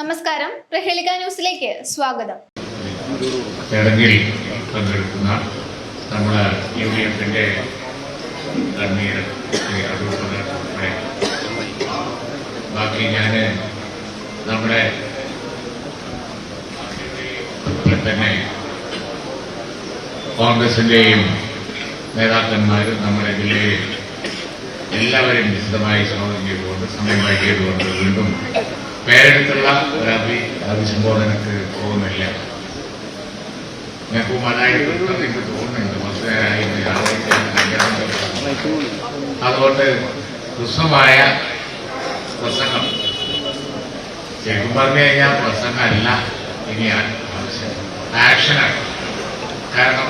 നമസ്കാരം. പ്രഹേളിക ന്യൂസിലേക്ക് സ്വാഗതം. ചടങ്ങിൽ പങ്കെടുക്കുന്ന നമ്മുടെ യു ഡി എഫിന്റെ കണ്ണീർ അതുപോലെ ബാക്കി ഞാൻ നമ്മുടെ തന്നെ കോൺഗ്രസിന്റെയും നേതാക്കന്മാരും നമ്മുടെ ജില്ലയിൽ എല്ലാവരെയും വിശദമായി സ്വാഗതം ചെയ്തുകൊണ്ട് സമയം വൈകിയതുകൊണ്ട് വീണ്ടും പേരെടുത്തുള്ള ഒരു അഭി അഭിസംബോധനക്ക് പോകുന്നില്ല അതായത് എനിക്ക് തോന്നുന്നുണ്ട് മനസ്സിലായി. അതുകൊണ്ട് ഹ്രസ്വമായ പ്രസംഗം ശരിക്കും പറഞ്ഞു കഴിഞ്ഞാൽ പ്രസംഗമല്ല ഇനിയാണ് ആവശ്യം. ആക്ഷനാണ്. കാരണം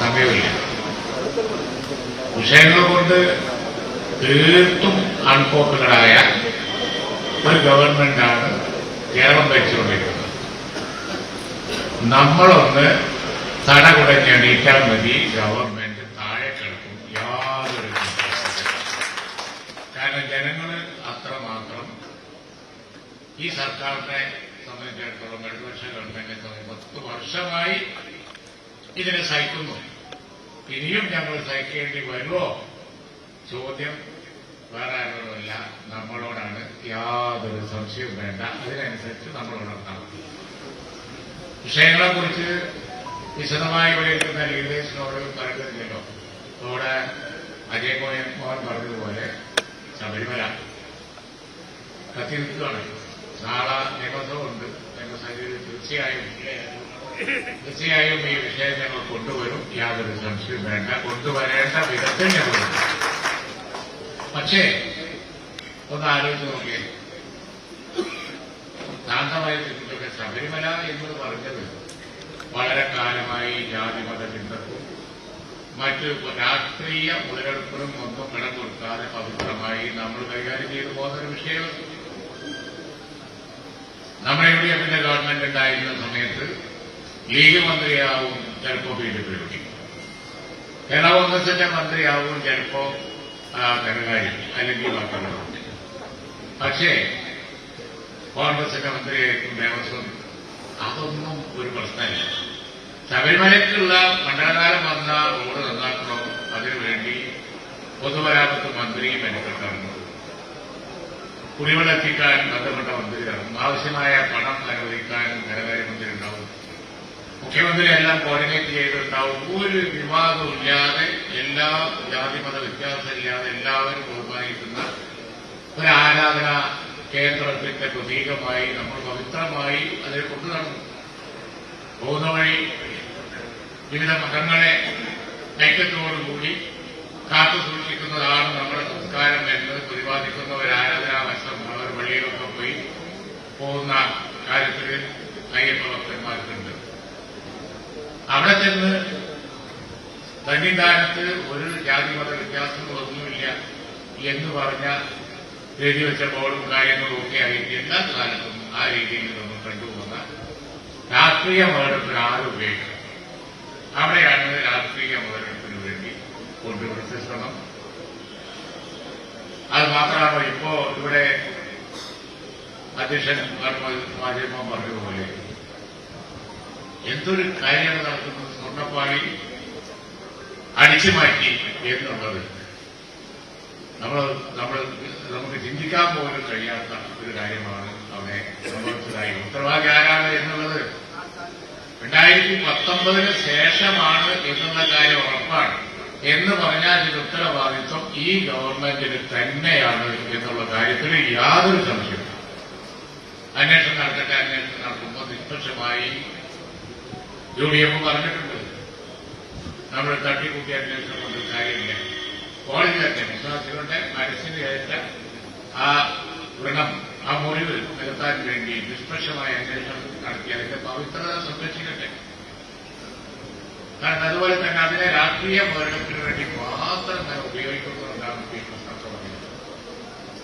സമയമില്ല. വിഷയങ്ങൾ കൊണ്ട് തീർത്തും അൺപോപ്പുലറായ ഒരു ഗവൺമെന്റാണ് കേരളം ഭരിച്ചുകൊണ്ടിരിക്കുന്നത്. നമ്മളൊന്ന് തടകുടഞ്ഞെണീറ്റാൽ മതി ഗവൺമെന്റ് താഴെ കിടക്കും യാതൊരു. കാരണം ജനങ്ങൾ അത്രമാത്രം ഈ സർക്കാരിനെ സംബന്ധിച്ചിടത്തോളം ഇടതുപക്ഷ ഗവൺമെന്റിനെ സംബന്ധിച്ച് പത്ത് വർഷമായി ഇതിനെ സഹിക്കുന്നു. ഇനിയും ഞങ്ങൾ സഹിക്കേണ്ടി വരുമോ? ചോദ്യം. വേറെ ആരോടുമല്ല. നമ്മളോടാണ് യാതൊരു സംശയവും വേണ്ട. അതിനനുസരിച്ച് നമ്മൾ വിഷയങ്ങളെ വിഷയങ്ങളെക്കുറിച്ച് വിശദമായി വിലയിരുത്തുന്ന ലീഡേഴ്സിനോട് പറയുന്നില്ലല്ലോ. അവിടെ അജയ് മോഹൻ മോഹൻ പറഞ്ഞതുപോലെ ശബരിമല. കത്തി നിൽക്കുകയാണ് നാളെ നിയമസഭ ഉണ്ട് നിയമസഭയിൽ തീർച്ചയായും തീർച്ചയായും ഈ വിഷയം ഞങ്ങൾ കൊണ്ടുവരും. യാതൊരു സംശയവും വേണ്ട. കൊണ്ടുവരേണ്ട വിധത്തിൽ ഞങ്ങൾ. പക്ഷേ ഒന്ന് ആലോചിച്ച് നോക്കിയേ. ശാന്തമായി ചിന്തിച്ചൊക്കെ ശബരിമല എന്ന് പറഞ്ഞത് വളരെ കാലമായി ജാതിമത ചിന്തക്കും മറ്റ് രാഷ്ട്രീയ മുതലെടുപ്പിനും ഒന്നും ഇടം കൊടുക്കാതെ പവിത്രമായി നമ്മൾ കൈകാര്യം ചെയ്തു പോകുന്ന ഒരു വിഷയം. നമ്മുടെ യു ഡി എഫിന്റെ ഗവൺമെന്റ് ഉണ്ടായിരുന്ന സമയത്ത് ലീഗ് മന്ത്രിയാവും ചിലപ്പോ ബി ജെ പി കേരള കോൺഗ്രസിന്റെ മന്ത്രിയാവും ചിലപ്പോ ആ, അല്ലെങ്കിൽ മക്കളുടെ പക്ഷേ കോൺഗ്രസ് മന്ത്രിയായിരിക്കും ദേവസ്വം. അതൊന്നും ഒരു പ്രശ്നമില്ല. ശബരിമലയ്ക്കുള്ള മണ്ഡലകാലം വന്ന റോഡ് നന്നാക്കണോ. അതിനുവേണ്ടി പൊതുമരാമത്ത് മന്ത്രിയും മെനക്കെട്ടിറങ്ങും കുടിവെള്ളം എത്തിക്കാൻ ബന്ധപ്പെട്ട മന്ത്രിയാണ് ആവശ്യമായ പണം അനുവദിക്കാൻ ധനകാര്യമന്ത്രി ഉണ്ടാവും മുഖ്യമന്ത്രി എല്ലാം കോർഡിനേറ്റ് ചെയ്തിട്ടുണ്ടാവും. ഒരു വിവാദവും ഇല്ലാതെ എല്ലാ ജാതിമത വ്യത്യാസമില്ലാതെ എല്ലാവരും ബഹുമാനിക്കുന്ന ഒരു ആരാധന കേന്ദ്രത്തിന്റെ പ്രതീകമായി നമ്മൾ പവിത്രമായി അതിനെ കൊണ്ടു നടന്നു. പോകുന്ന വഴി വിവിധ മതങ്ങളെ ഐക്യത്തോടുകൂടി കാത്തു സൂക്ഷിക്കുന്നതാണ് നമ്മുടെ സംസ്കാരം എന്ന് പ്രതിപാദിക്കുന്ന ഒരു ആരാധനാ വശം അവർ വഴിയിലൊക്കെ പോയി പോകുന്ന കാര്യത്തിൽ അയ്യപ്പ ഭക്തന്മാർക്കുണ്ട് അവിടെ ചെന്ന് സന്നിധാനത്ത് ഒരു ജാതിമത വ്യത്യാസങ്ങളൊന്നുമില്ല എന്ന് പറഞ്ഞ എഴുതി വെച്ച ബോർഡും കാര്യങ്ങളും ഒക്കെ ആയിട്ട് എല്ലാ കാലത്തും ആ രീതിയിൽ നമ്മൾ കണ്ടുപോകുന്ന രാഷ്ട്രീയ മുതലെടുപ്പിന് ആരും ഉപയോഗിക്കണം അവിടെയാണ് രാഷ്ട്രീയ മുതലെടുപ്പിന് വേണ്ടി കൊണ്ടുപിടിച്ച ശ്രമം അത് മാത്രമാണ് ഇപ്പോ ഇവിടെ അധ്യക്ഷൻ മാധ്യമം പറഞ്ഞതുപോലെ എന്തൊരു കാര്യമാണ് നടത്തുന്നത് സ്വർണപ്പാളി അടിച്ചു മാറ്റി എന്നുള്ളത് നമ്മൾ നമ്മൾ നമുക്ക് ചിന്തിക്കാൻ പോലും കഴിയാത്ത ഒരു കാര്യമാണ് അവനെ സംഭവിച്ചതായി ഉത്തരവാദി ആരാണ് എന്നുള്ളത് രണ്ടായിരത്തി പത്തൊമ്പതിന് ശേഷമാണ് എന്നുള്ള കാര്യം ഉറപ്പാണ്. എന്ന് പറഞ്ഞാൽ ഇതിന്റെ ഉത്തരവാദിത്വം ഈ ഗവൺമെന്റിന് തന്നെയാണ് എന്നുള്ള കാര്യത്തിൽ യാതൊരു സംശയമില്ല അന്വേഷണം നടക്കട്ടെ അന്വേഷണം നടക്കുമ്പോൾ നിഷ്പക്ഷമായി യു ഡി എഫ് പറഞ്ഞിട്ടുണ്ട്. നമ്മൾ തട്ടിക്കൂട്ടി അന്വേഷണം കൊണ്ട് കാര്യമില്ല. കോളേജിലൊക്കെ വിശ്വാസികളുടെ മനസ്സിന് ഏറ്റ ആ വ്രണം ആ മുറിവ് നികത്താൻ വേണ്ടി നിഷ്പക്ഷമായ അന്വേഷണം നടത്തി അതിന്റെ പവിത്രത സംരക്ഷിക്കട്ടെ. കാരണം അതുപോലെ തന്നെ അതിനെ രാഷ്ട്രീയ പോരാട്ടത്തിന് വേണ്ടി മാത്രം തന്നെ ഉപയോഗിക്കുന്നതുകൊണ്ടാണ് പി പ്രശ്നത്തെ പറഞ്ഞത്.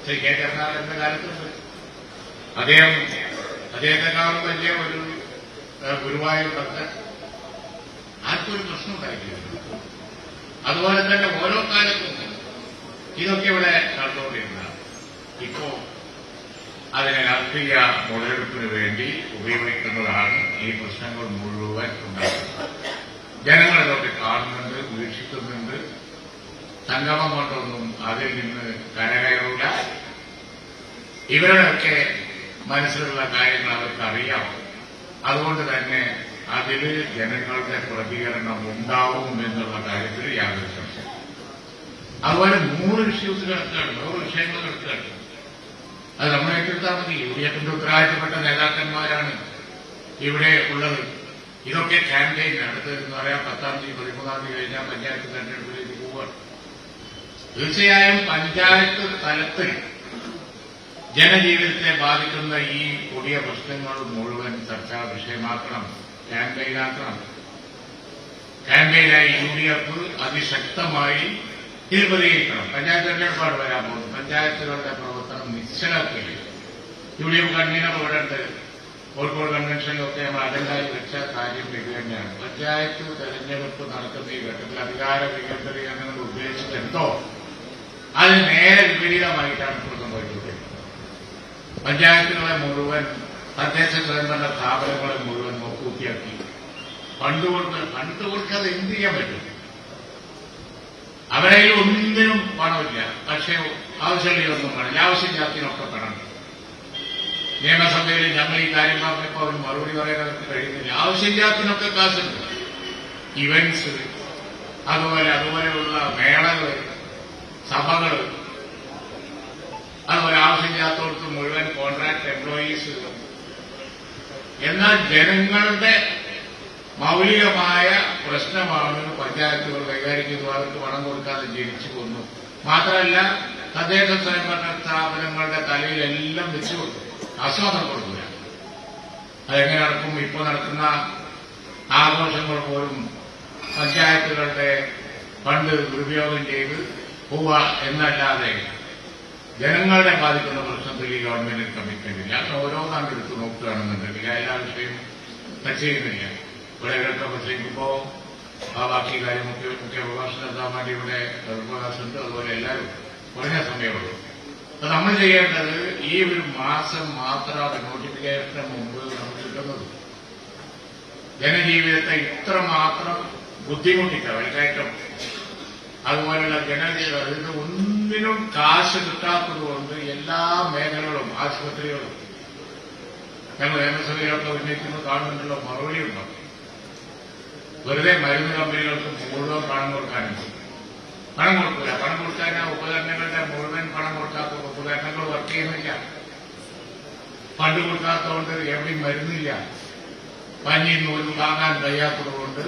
ശ്രീ കെ കരുണാകരന്റെ കാലത്തുണ്ട്. അദ്ദേഹം അദ്ദേഹത്തെക്കാളും വലിയ ഒരു ഭക്തൻ ആർക്കും ഒരു പ്രശ്നം ഉണ്ടായിട്ടില്ല. അതുപോലെ തന്നെ ഓരോ കാലത്തും ഇതൊക്കെ ഇവിടെ നടന്നുകൊണ്ടിരുന്നതാണ്. ഇപ്പോ അതിനെ രാഷ്ട്രീയ മുതലെടുപ്പിന് വേണ്ടി ഉപയോഗിക്കുന്നതാണ് ഈ പ്രശ്നങ്ങൾ മുഴുവൻ ഉണ്ടാക്കുന്നത്. ജനങ്ങൾ ഇതൊക്കെ കാണുന്നുണ്ട് വീക്ഷിക്കുന്നുണ്ട്. സംഗമം കൊണ്ടൊന്നും അതിൽ നിന്ന് കരകയറൂല. ഇവരുടെയൊക്കെ മനസ്സിലുള്ള കാര്യങ്ങൾ അവർക്ക് അറിയാം അതുകൊണ്ട് തന്നെ അതിൽ ജനങ്ങളുടെ പ്രതികരണം ഉണ്ടാവും എന്നുള്ള കാര്യത്തിൽ യാതൊരു സംശയം അതുപോലെ നൂറ് ഇഷ്യൂസ് കിടക്കുകയാണ് നൂറ് വിഷയങ്ങൾ കിടക്കുകയാണ്. അത് നമ്മൾ ഏറ്റെടുത്താൽ മതി. യു ഡി എഫിന്റെ ഉത്തരവാദിത്തപ്പെട്ട നേതാക്കന്മാരാണ് ഇവിടെ ഉള്ളത്. ഇതൊക്കെ ക്യാമ്പയിൻ അടുത്ത് എന്ന് പറയാം. പത്താം തീയതി പതിമൂന്നാം തീയതി കഴിഞ്ഞാൽ പഞ്ചായത്ത് തെരഞ്ഞെടുപ്പിലേക്ക് പോവുകയാണ്. തീർച്ചയായും പഞ്ചായത്ത് തലത്തിൽ ജനജീവിതത്തെ ബാധിക്കുന്ന ഈ കൊടിയ പ്രശ്നങ്ങൾ മുഴുവൻ ചർച്ചാ വിഷയമാക്കണം ക്യാമ്പയിനാക്കണം. ക്യാമ്പയിനായി യു ഡി എഫ് അതിശക്തമായി തീർപ്പതിയിക്കണം പഞ്ചായത്ത് തെരഞ്ഞെടുപ്പാണ് വരാൻ പോകുന്നത്. പഞ്ചായത്തുകളുടെ പ്രവർത്തനം നിശ്ചലാക്കുകയും യു ഡി എഫ് കൺവീനർ ഇവിടെ ഉണ്ട് കോഴിക്കോട് കൺവെൻഷനിലൊക്കെ നമ്മൾ അജണ്ടായി വെച്ച കാര്യം ഇത് തന്നെയാണ്. പഞ്ചായത്ത് തെരഞ്ഞെടുപ്പ് നടക്കുന്ന ഈ ഘട്ടത്തിൽ അധികാര വികേന്ദ്രീകരണങ്ങൾ ഉദ്ദേശിച്ചത് അതിന് അത് നേരെ വിപരീതമായിട്ടാണ് ഇപ്പോൾ സംഭവിക്കുന്നത് പഞ്ചായത്തുകളെ മുഴുവൻ തദ്ദേശ സ്വയംഭരണ സ്ഥാപനങ്ങളെ മുഴുവൻ ഫണ്ട് പണ്ടുകൊണ്ട് ഫണ്ട് കൊടുക്കാതെ എന്ത് ചെയ്യാൻ പറ്റും? അവരെ ഒന്നിനും പണമില്ല. പക്ഷേ ആവശ്യമുള്ളതൊന്നും പണില്ല ആവശ്യമില്ലാത്തതിനൊക്കെ പണം. നിയമസഭയിൽ ഞങ്ങൾ ഈ കാര്യം പറഞ്ഞപ്പോൾ അവർ മറുപടി പറയാൻ കഴിയുന്നില്ല. ആവശ്യമില്ലാത്തതിനൊക്കെ കാശുണ്ട്. ഇവന്റ്സ് അതുപോലെ അതുപോലെയുള്ള മേളകൾ സഭകൾ അതുപോലെ ഒരാവശ്യമില്ലാത്തവർക്ക് മുഴുവൻ കോൺട്രാക്ട് എംപ്ലോയീസ് എന്നാൽ ജനങ്ങളുടെ മൗലികമായ പ്രശ്നമാണ് പഞ്ചായത്തുകൾ കൈകാര്യം ചെയ്തു അവർക്ക് പണം കൊടുക്കാതെ ജനിച്ചു കൊന്നു മാത്രമല്ല തദ്ദേശ സ്വയംഭരണ സ്ഥാപനങ്ങളുടെ തലയിലെല്ലാം വെച്ചു കൊടുത്തു ആസ്വാദനം കൊടുക്കുക അതെങ്ങനെ നടക്കും? ഇപ്പോൾ നടക്കുന്ന ആഘോഷങ്ങൾ പോലും പഞ്ചായത്തുകളുടെ ഫണ്ട് ദുരുപയോഗം ചെയ്ത് പോവുക എന്നല്ലാതെ ജനങ്ങളെ ബാധിക്കുന്ന പ്രശ്നത്തിൽ ഈ ഗവൺമെന്റിന് കമ്മിറ്റ്മെന്റ് ഇല്ല ഓരോ ഓരോന്നാണ്ട് എടുത്ത് നോക്കുകയാണെന്നുണ്ടെങ്കിൽ എല്ലാ വിഷയം ടച്ച് ചെയ്യുന്നില്ല ഇവിടെ കേട്ടപ്പോഴത്തേക്കിപ്പോ ആ ബാക്കി കാര്യം മുഖ്യ പ്രഭാഷണം നടത്താൻ വേണ്ടി ഇവിടെ അവകാശമുണ്ട്. അതുപോലെ എല്ലാവരും കുറഞ്ഞ സമയമുള്ളൂ. അപ്പൊ നമ്മൾ ചെയ്യേണ്ടത് ഈ ഒരു മാസം മാത്രമാണ് നോട്ടിഫിക്കേഷന് മുമ്പ് നമുക്ക് കിട്ടുന്നത്. ജനജീവിതത്തെ ഇത്രമാത്രം ബുദ്ധിമുട്ടിച്ച വലുതായിട്ടും അതുപോലെയുള്ള ജനജീവിതം അതിന് ഒന്നിനും കാശ് കിട്ടാത്തത് കൊണ്ട് എല്ലാ മേഖലകളും ആശുപത്രികളും. ഞങ്ങൾ നിയമസഭയിലൊക്കെ ഉന്നയിക്കുന്നത് കാണുന്നുണ്ടല്ലോ മറുപടി ഉണ്ടാവും. വെറുതെ മരുന്ന് കമ്പനികൾക്ക് മുഴുവൻ പണം കൊടുക്കാനുണ്ട് പണം കൊടുക്കില്ല പണം കൊടുക്കാൻ ഉപകരണങ്ങളുടെ മുഴുവൻ പണം കൊടുക്കാത്ത ഉപകരണങ്ങൾ വർക്ക് ചെയ്യുന്നില്ല. ഫണ്ട് കൊടുക്കാത്തതുകൊണ്ട് എവിടെയും മരുന്നില്ല. പനി നൂലും വാങ്ങാൻ കഴിയാത്തതുകൊണ്ട്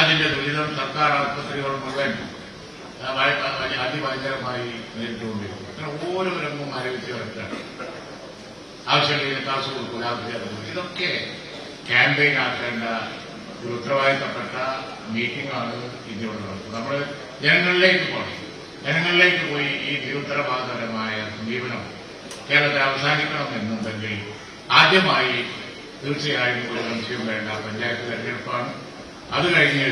അതിന്റെ ദുരിതം സർക്കാർ ആശുപത്രികൾ മുഴുവൻ അതിഭയങ്കരമായി നേരിട്ടുകൊണ്ടിരിക്കുന്നു. അങ്ങനെ ഓരോ രംഗവും ആലോചിച്ച് കിടക്കുകയാണ് ആവശ്യമുള്ള കാശ് കൊടുക്കില്ല ആവശ്യം ഇതൊക്കെ ക്യാമ്പയിൻ ആക്കേണ്ട ഒരു ഉത്തരവാദിത്തപ്പെട്ട മീറ്റിംഗാണ് ഇതിലൂടെ നടത്തുന്നത് നമ്മൾ ജനങ്ങളിലേക്ക് പോകണം. ജനങ്ങളിലേക്ക് പോയി ഈ നിരുത്തരവാദപരമായ സമീപനം കേരളത്തിൽ അവസാനിക്കണമെന്നുണ്ടെങ്കിൽ ആദ്യമായി തീർച്ചയായും ഒരു സംശയം വേണ്ട. പഞ്ചായത്ത് തെരഞ്ഞെടുപ്പാണ്. അത് കഴിഞ്ഞ്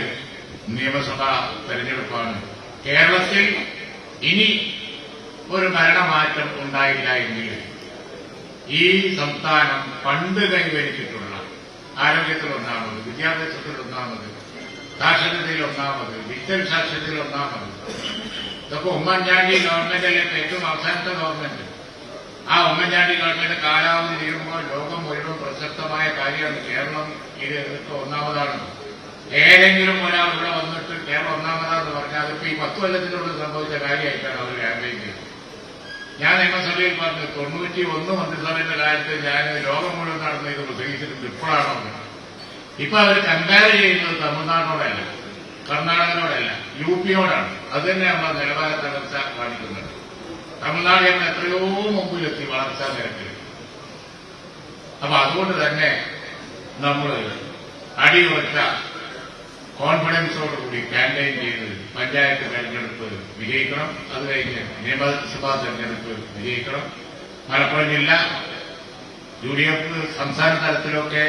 നിയമസഭാ തെരഞ്ഞെടുപ്പാണ്. കേരളത്തിൽ ഇനി ഒരു ഭരണമാറ്റം ഉണ്ടായില്ല എങ്കിൽ ഈ സംസ്ഥാനം പണ്ട് കൈവരിച്ചിട്ടുള്ള ആരോഗ്യത്തിൽ ഒന്നാമത് വിദ്യാഭ്യാസത്തിൽ ഒന്നാമത് സാക്ഷരതയിൽ ഒന്നാമത് ഡിജിറ്റൽ സാക്ഷരതയിൽ ഒന്നാമത്. ഇതൊക്കെ ഉമ്മൻചാണ്ടി ഗവൺമെന്റ് അല്ലെങ്കിൽ ഏറ്റവും അവസാനത്തെ ഗവൺമെന്റ്. ആ ഉമ്മൻചാണ്ടി ഗവൺമെന്റ് കാലാവധി തീരുമ്പോൾ ലോകം മുഴുവൻ പ്രസക്തമായ കാര്യമാണ്. കേരളം ഇത് ഒന്നാമതാണ്. ഏതെങ്കിലും ഒരാൾ ഇവിടെ വന്നിട്ട് കേരളം ഒന്നാമതാന്ന് പറഞ്ഞാൽ അതിപ്പോ ഈ പത്ത് കൊല്ലത്തിനുള്ളിൽ സംഭവിച്ച കാര്യമായിട്ടാണ് അവർ ക്യാമ്പയിൻ ചെയ്തത്. ഞാൻ നിയമസഭയിൽ പറഞ്ഞു തൊണ്ണൂറ്റി ഒന്ന് മന്ത്രിസഭയുടെ കാര്യത്തിൽ ഞാൻ ലോകം മുഴുവൻ നടന്ന ഇത് പ്രസംഗിച്ചിട്ടുണ്ട് ഇപ്പോഴാണോ. ഇപ്പൊ അവർ കമ്പയർ ചെയ്യുന്നത് തമിഴ്നാടിനോടല്ല കർണാടകനോടല്ല യു പിയോടാണ്. അത് തന്നെ നമ്മൾ നിലവാര തകർച്ച കാണിക്കുന്നത് തമിഴ്നാട് എന്ന എത്രയോ മുമ്പിലെത്തി വളർച്ചാ നിരക്കിൽ. അപ്പൊ അതുകൊണ്ട് തന്നെ നമ്മൾ അടിയുറച്ച കോൺഫിഡൻസോടുകൂടി ക്യാമ്പയിൻ ചെയ്ത് പഞ്ചായത്ത് തെരഞ്ഞെടുപ്പ് വിജയിക്കണം. അത് കഴിഞ്ഞ് നിയമസഭാ തെരഞ്ഞെടുപ്പ് വിജയിക്കണം. മലപ്പുറം ജില്ല യു ഡി എഫ് സംസ്ഥാന തലത്തിലൊക്കെ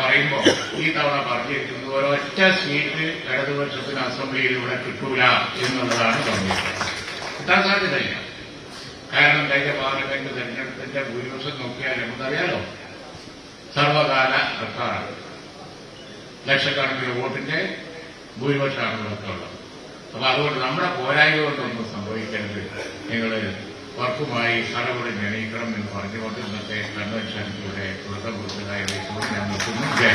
പറയുമ്പോൾ ഈ തവണ പറഞ്ഞിരിക്കുന്നത് ഒരൊറ്റ സീറ്റ് ഇടതുപക്ഷത്തിന് അസംബ്ലിയിൽ ഇവിടെ കിട്ടൂല എന്നുള്ളതാണ് പറഞ്ഞിരിക്കുന്നത്. കിട്ടാൻ സാധ്യതയില്ല. കാരണം കഴിഞ്ഞ പാർലമെന്റ് തെരഞ്ഞെടുപ്പിന്റെ ഭൂരിപക്ഷം നോക്കിയാൽ നമുക്കറിയാലോ സർവകാല റെക്കോർഡാണ് ലക്ഷക്കണക്കിന് വോട്ടിന്റെ ഭൂരിപക്ഷമാണ് നമുക്ക് ഉള്ളത് അപ്പൊ അതുകൊണ്ട് നമ്മുടെ പോരായ്മ കൊണ്ടൊന്നും സംഭവിക്കരുത്. നിങ്ങൾ വർക്കുമായി സ്ഥലവിടെ നിർണയിക്കണം എന്ന് പറഞ്ഞുകൊണ്ട് ഇന്നത്തെ കൺവെൻഷൻ ഇവിടെ തുടക്കം കുറിച്ചതായി ഞാൻ നിർത്തുന്നു ജയ